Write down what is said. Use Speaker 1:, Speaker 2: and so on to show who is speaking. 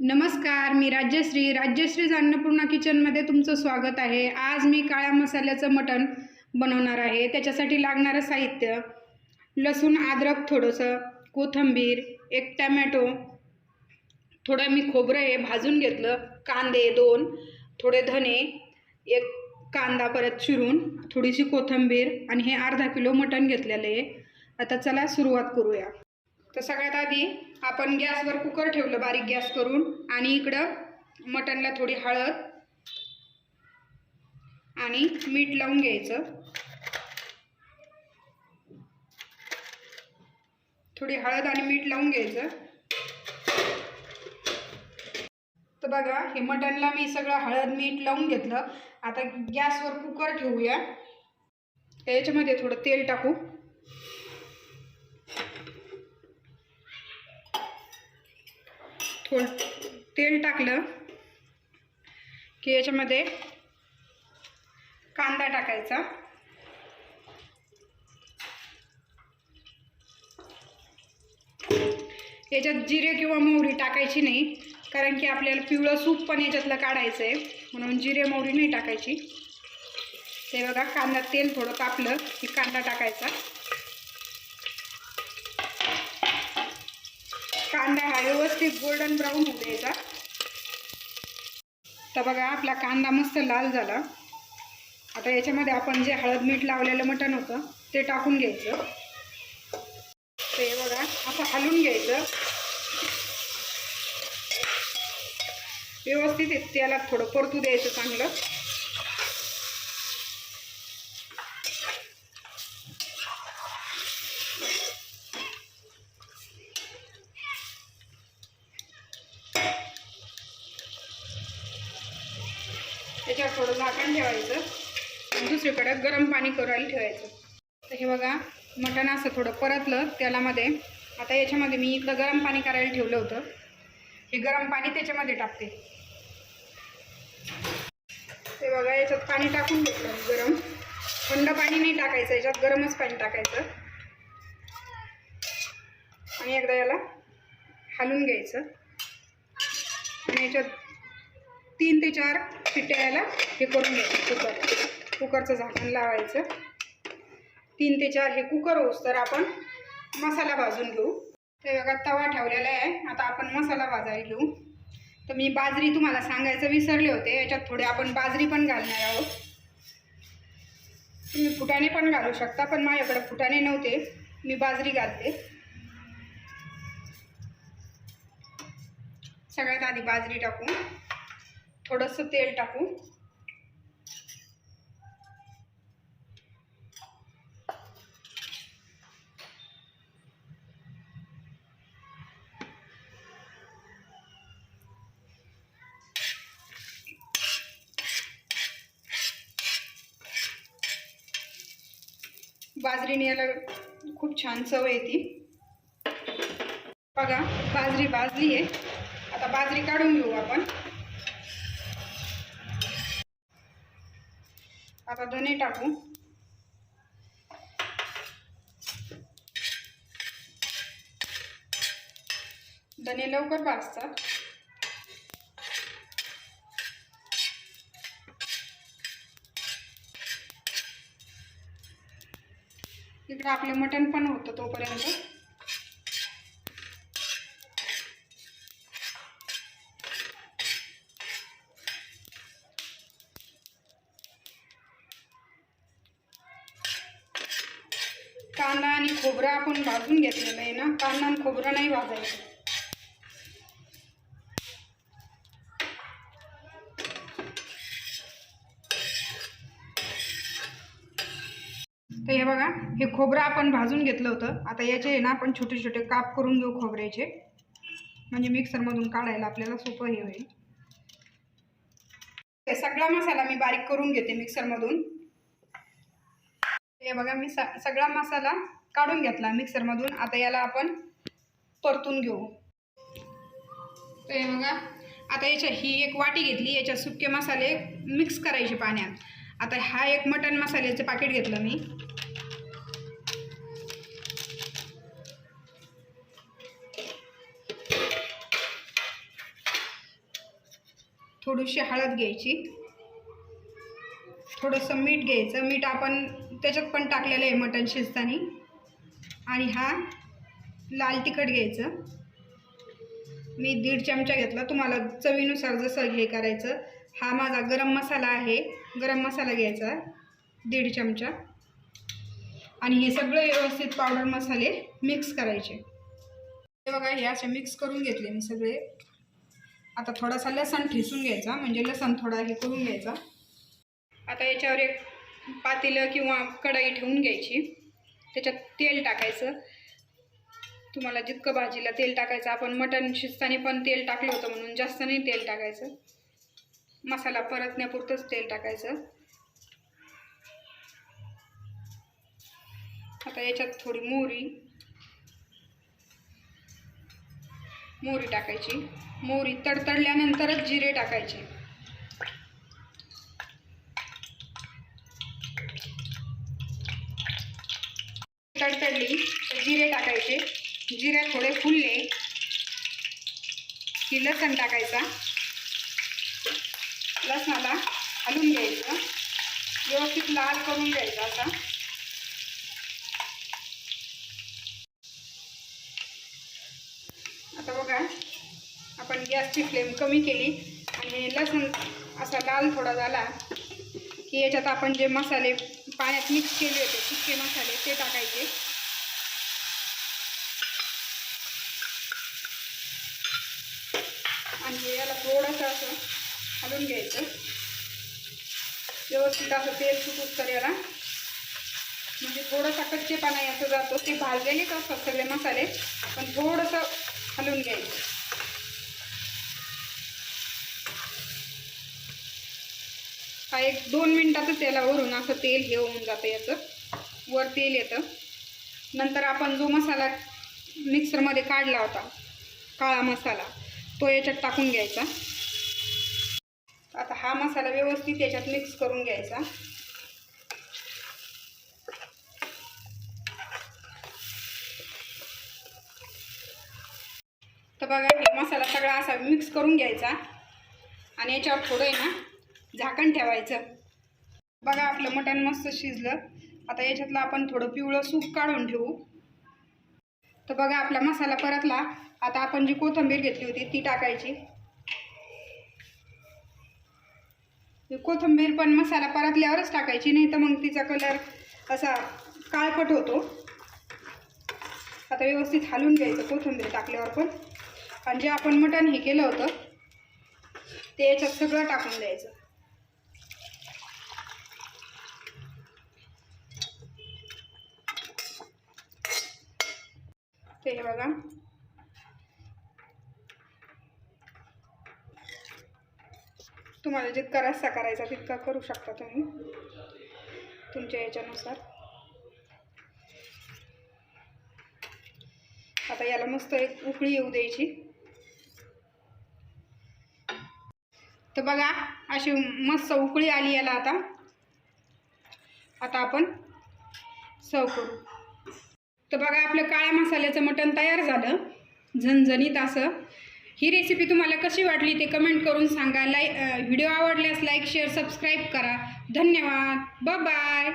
Speaker 1: नमस्कार मी राज्यश्री. राज्यश्री अन्नपूर्णा किचनमध्ये तुमचं स्वागत आहे. आज मी काळ्या मसाल्याचं मटण बनवणार आहे. त्याच्यासाठी लागणारं साहित्य लसूण अद्रक थोडंसं कोथिंबीर एक टमॅटो थोडं मी खोबरं हे भाजून घेतलं. कांदे दोन थोडे धने एक कांदा परत चिरून थोडीशी कोथिंबीर आणि हे अर्धा किलो मटण घेतलेलं आहे. आता चला सुरुवात करूया. तर सगळ्यात आधी आपण गॅसवर कुकर ठेवलं बारीक गॅस करून आणि इकडं मटणला थोडी हळद आणि मीठ लावून घ्यायचं. थोडी हळद आणि मीठ लावून घ्यायचं. तर बघा हे मटणला मी सगळं हळद मीठ लावून घेतलं. आता गॅसवर कुकर ठेवूया. याच्यामध्ये थोडं तेल टाकू. थोडं तेल टाकलं की याच्यामध्ये कांदा टाकायचा. याच्यात जिरे किंवा मोहरी टाकायची नाही कारण की आपल्याला पिवळं सूप पण याच्यातलं काढायचं आहे म्हणून जिरे मोहरी नाही टाकायची. ते बघा कांदा तेल थोडं तापलं की कांदा टाकायचा. कांदा हा व्यवस्थित गोल्डन ब्राऊन होऊ द्यायचा. तर बघा आपला कांदा मस्त लाल झाला. आता याच्यामध्ये आपण जे हळद मीठ लावलेलं मटण होतं ते टाकून घ्यायचं. ते बघा असं हलून घ्यायचं. व्यवस्थित हे त्याला थोडं परतू द्यायचं चांगलं. थोडं झाकण ठेवायचं. दुसरीकडे दुसरीकडं गरम पाणी करायला ठेवायचं. तर हे बघा मटण असं थोडं परतलं. तेलामध्ये आता याच्यामध्ये मी इकडं गरम पाणी करायला ठेवलं होतं. हे गरम पाणी त्याच्यामध्ये टाकते. ते बघा याच्यात पाणी टाकून घेतलं गरम. थंड पाणी नाही टाकायचं याच्यात गरमच पाणी टाकायचं. आणि एकदा याला हलवून घ्यायचं. आणि याच्यात तीन ते चार शिट्ट्या यायला हे करून घ्यायचं कुकर. कुकरचं झाकण लावायचं. तीन ते चार हे कुकर होस तर आपण मसाला भाजून घेऊ. ते बघा तवा ठेवलेला आहे. आता आपण मसाला भाजायला घेऊ. तर मी बाजरी तुम्हाला सांगायचं विसरले होते. याच्यात थोडे आपण बाजरी पण घालणार आहोत. तुम्ही फुटाणे पण घालू शकता पण माझ्याकडे फुटाणे नव्हते. मी बाजरी घालते. सगळ्यात आधी बाजरी टाकून थोडंसं तेल टाकू. बाजरीने याला खूप छान चव येते. बघा बाजरी भाजली आहे. आता बाजरी काढून घेऊ आपण. आता दोन्ही टाकू. धने लवकर भाजतात. इकडं आपलं मटण पण होतं तोपर्यंत कांदा आणि खोबरं आपण भाजून घेतलेलं आहे ना कांदा खोबरं नाही भाजायचं. तर हे बघा हे खोबरं आपण भाजून घेतलं होतं. आता याचे आहे ना आपण छोटे छोटे काप करून घेऊ खोबऱ्याचे. म्हणजे मिक्सरमधून काढायला आपल्याला सोपं हे होईल. सगळा मसाला मी बारीक करून घेते मिक्सरमधून. हे बघा मी स सगळा मसाला काढून घेतला मिक्सरमधून आता याला आपण परतून घेऊ. तर हे बघा आता याच्या ही एक वाटी घेतली याच्यात सुके मसाले मिक्स करायचे पाण्यात. आता हा एक मटन मसाल्याचं पाकिट घेतलं मी. थोडीशी हळद घ्यायची. थोडंसं मीठ घ्यायचं. मीठ आपण त्याच्यात पण टाकलेलं आहे मटण शिजताना. आणि हा लाल तिखट घ्यायचं. मी दीड चमचा घेतला. तुम्हाला चवीनुसार जसं हे करायचं. हा माझा गरम मसाला आहे. गरम मसाला घ्यायचा. दीड चमचा. आणि हे सगळे व्यवस्थित पावडर मसाले मिक्स करायचे. हे बघा हे असे मिक्स करून घेतले मी सगळे. आता थोडासा लसण ठेसून घ्यायचा. म्हणजे लसण थोडा हे करून घ्यायचा. आता याच्यावर एक पातेलं किंवा कढई ठेवून घ्यायची. त्याच्यात तेल टाकायचं. तुम्हाला जितकं भाजीला तेल टाकायचं आपण मटण शिजताना पण तेल टाकलं होतं म्हणून जास्त नाही तेल टाकायचं. मसाला परतण्यापुरतंच तेल टाकायचं. आता याच्यात थोडी मोहरी. मोहरी टाकायची. मोहरी तडतडल्यानंतरच जिरे टाकायचे. तडतडली. तर जिरे टाकायचे. जिरे थोडे फुलले. की लसण टाकायचा. लसणाला हलून घ्यायचं. व्यवस्थित लाल करून घ्यायचा असा. आता बघा आपण गॅसची फ्लेम कमी केली आणि लसूण असा लाल थोडा झाला की याच्यात आपण जे मसाले पाण्यात मिक्स केले होते सुके मसाले ते टाकायचे. आणि याला थोडंसं असं हलवून घ्यायचं. व्यवस्थित असं तेल सुटूच तर याला. म्हणजे थोडासा कच्चेपणा याचा जातो. ते भाजलेलेच असतात सगळे मसाले पण थोडंसं हलवून घ्यायचं. हा एक दोन मिनटातच याला वरून असं तेल हे होऊन जातं याचं. वर तेल येतं. नंतर आपण जो मसाला मिक्सरमध्ये काढला होता काळा मसाला तो याच्यात टाकून घ्यायचा. आता हा मसाला व्यवस्थित याच्यात मिक्स करून घ्यायचा. तर बघा हे मसाला सगळा असा मिक्स करून घ्यायचा. आणि याच्यावर थोडं आहे ना झाकण ठेवायचं. बघा आपलं मटण मस्त शिजलं. आता याच्यातलं आपण थोडं पिवळं सूप काढून ठेवू. तर बघा आपला मसाला परतला. आता आपण जी कोथिंबीर घेतली होती ती टाकायची. कोथंबीर कोथिंबीर पण मसाला परतल्यावरच टाकायची नाही तर मग तिचा कलर असा काळपट होतो. आता व्यवस्थित हालून घ्यायचं कोथिंबीर टाकल्यावर पण. आणि जे आपण मटण हे केलं होतं ते याच्यात सगळं टाकून द्यायचं. ते हे बघा. तुम्हाला जितका रस्सा करायचा तितका करू शकता तुम्ही. तुमच्या याच्यानुसार. आता याला मस्त एक उकळी येऊ द्यायची. तर बघा अशी मस्त उकळी आली याला आता. आता आपण सर्व करू. तर बघा आपलं काळ्या मसाल्याचं मटण तयार झालं. झणझणीत असं. ही रेसिपी तुम्हाला कशी वाटली ते कमेंट करून सांगा. लाईक व्हिडिओ आवडल्यास लाईक शेअर सबस्क्राईब करा. धन्यवाद. ब बाय